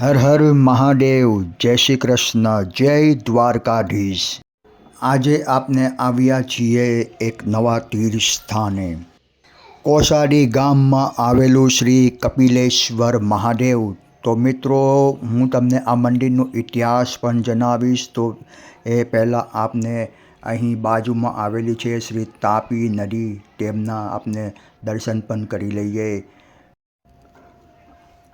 હર હર મહાદેવ, જય શ્રી કૃષ્ણ, જય દ્વારકાધીશ. આજે આપને આવ્યા છીએ એક નવા તીર્થ સ્થાને કોસાડી ગામમાં આવેલું શ્રી કપિલેશ્વર મહાદેવ. તો મિત્રો, હું તમને આ મંદિરનો ઇતિહાસ પણ જણાવીશ. તો એ પહેલાં આપને અહીં બાજુમાં આવેલી છે શ્રી તાપી નદી. તેમના આપને દર્શન પણ કરી લઈએ.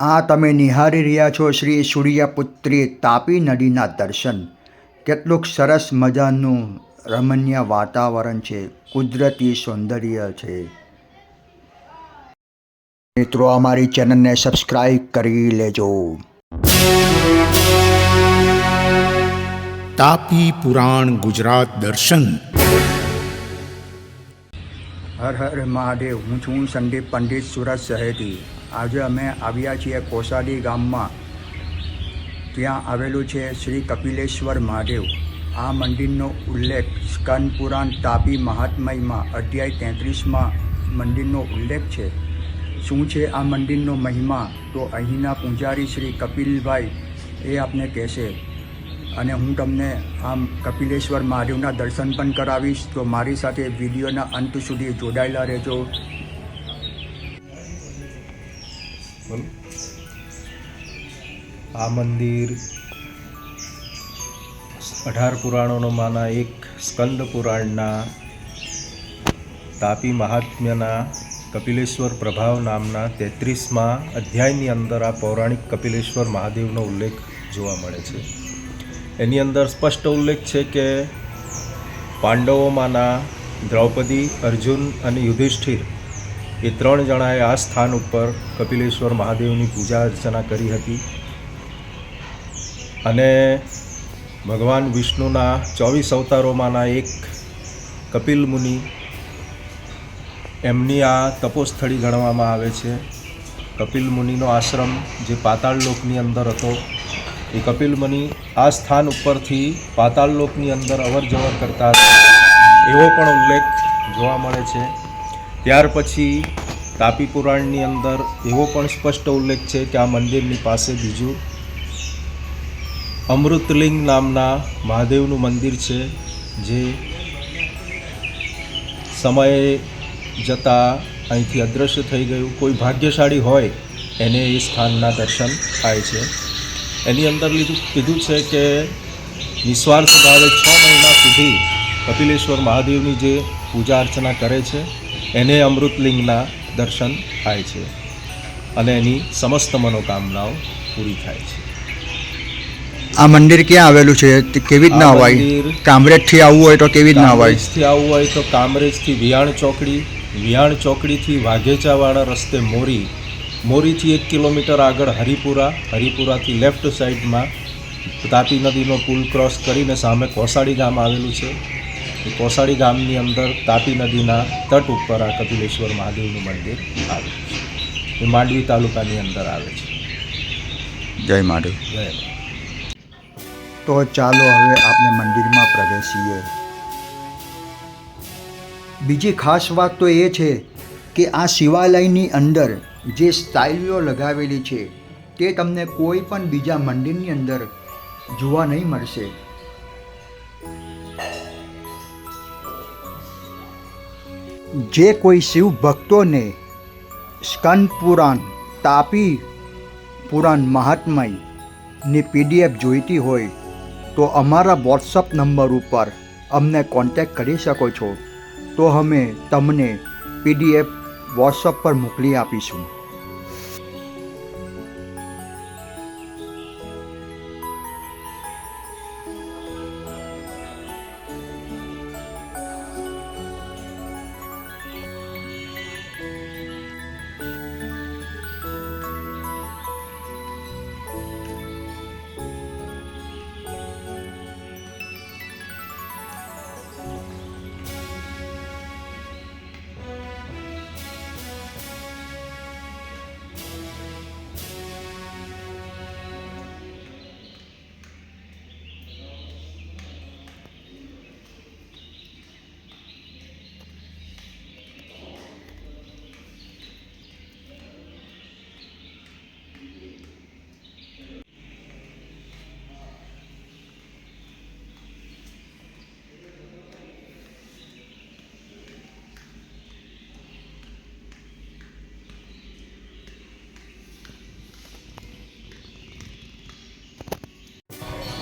આ તમે નિહાળી રહ્યા છો શ્રી સૂર્યપુત્રી તાપી નદીના દર્શન. કેટલુંક સરસ મજાનું રમણીય વાતાવરણ છે. કુદરતી સૌંદર્ય છે. મિત્રો અમારી ચેનલને સબસ્ક્રાઈબ કરી લેજો. તાપી પુરાણ ગુજરાત દર્શન. હર હર મહાદેવ હું છું સંદીપ પંડિત સુરત શહેરથી આજે અમે આવ્યા છીએ કોસાડી ગામમાં. ત્યાં આવેલું છે શ્રી કપિલેશ્વર મહાદેવ. આ મંદિરનો ઉલ્લેખ પુરાણ તાપી મહાત્મયમાં અધ્યાય તેત્રીસમાં મંદિરનો ઉલ્લેખ છે. શું છે આ મંદિરનો મહિમા? તો અહીંના પૂજારી શ્રી કપિલભાઈ એ આપને કહેશે. અને હું તમને આમ કપિલેશ્વર મહાદેવના દર્શન પણ કરાવીશ. તો મારી સાથે વિડીયોના અંત સુધી જોડાયેલા રહેજો. આ મંદિર અઢાર પુરાણોમાંના એક સ્કંદ પુરાણના તાપી મહાત્મ્યના કપિલેશ્વર પ્રભાવ નામના તેત્રીસમાં અધ્યાયની અંદર આ પૌરાણિક કપિલેશ્વર મહાદેવનો ઉલ્લેખ જોવા મળે છે. એની અંદર સ્પષ્ટ ઉલ્લેખ છે કે પાંડવોમાંના દ્રૌપદી અર્જુન અને યુધિષ્ઠિર એ ત્રણ જણાએ આ સ્થાન ઉપર કપિલેશ્વર મહાદેવની પૂજા અર્ચના કરી હતી. અને ભગવાન વિષ્ણુના ચોવીસ અવતારોમાંના એક કપિલ મુનિ, એમની આ તપોસ્થળી ગણવામાં આવે છે. કપિલ મુનિનો આશ્રમ જે પાતાળ લોકની અંદર હતો, એ કપિલ મુનિ આ સ્થાન ઉપરથી પાતાળ લોકની અંદર અવર જવર કરતા હતા. એવો પણ ઉલ્લેખ જોવા મળે છે. ત્યાર પછી તાપી પુરાણની અંદર એવો પણ સ્પષ્ટ ઉલ્લેખ છે કે આ મંદિરની પાસે બીજું અમૃતલિંગ નામના મહાદેવનું મંદિર છે, જે સમયે જતાં અહીંથી અદૃશ્ય થઈ ગયું. કોઈ ભાગ્યશાળી હોય એને એ સ્થાનના દર્શન થાય છે. એની અંદર લીધું, કીધું છે કે નિસ્વાર્થ ભાવે છ મહિના સુધી કપિલેશ્વર મહાદેવની જે પૂજા અર્ચના કરે છે એને અમૃતલિંગના દર્શન થાય છે અને એની સમસ્ત મનોકામનાઓ પૂરી થાય છે. આ મંદિર ક્યાં આવેલું છે? તે કેવી રીતના અવાય કામરેજથી આવવું હોય તો કેવી રીતના અવાયથી આવવું હોય તો કામરેજથી વિયાણ ચોકડી વિયાણ ચોકડીથી વાઘેચાવાળા રસ્તે મોરી મોરીથી એક કિલોમીટર આગળ હરિપુરા હરિપુરાથી લેફ્ટ સાઈડમાં તાપી નદીનો પુલ ક્રોસ કરીને સામે કોસાડી ગામ આવેલું છે. એ કોસાડી ગામની અંદર તાપી નદીના તટ ઉપર આ કપિલેશ્વર મહાદેવનું મંદિર આવે છે. એ માંડવી તાલુકાની અંદર આવે છે. જય મહાદેવ જય તો ચાલો હવે આપણે મંદિરમાં પ્રવેશીએ. બીજી ખાસ વાત તો એ છે કે આ શિવાલયની અંદર જે સ્ટાઇલીઓ લગાવેલી છે તે તમને કોઈ પણ બીજા મંદિરની અંદર જોવા નહીં મળશે. જે કોઈ શિવ ભક્તોને સ્કંદ પુરાણ, તાપી પુરાણ મહાત્મયની પીડીએફ જોઈતી હોય, તો અમારા વોટ્સઅપ નંબર ઉપર અમને કોન્ટેક્ટ કરી શકો છો. તો અમે તમને પીડીએફ વોટ્સઅપ પર મોકલી આપીશું.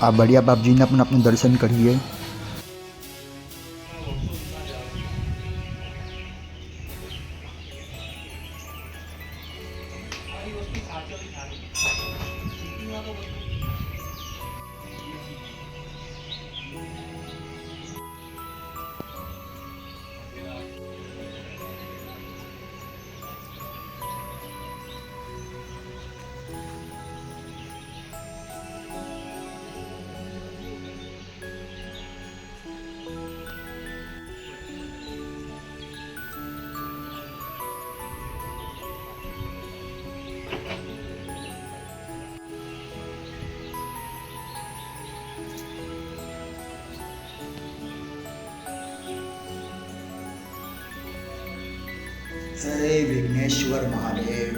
આ બળિયા બાપજીના પણ આપણે દર્શન કરીએ. જય વિઘ્નેશ્વર મહાદેવ.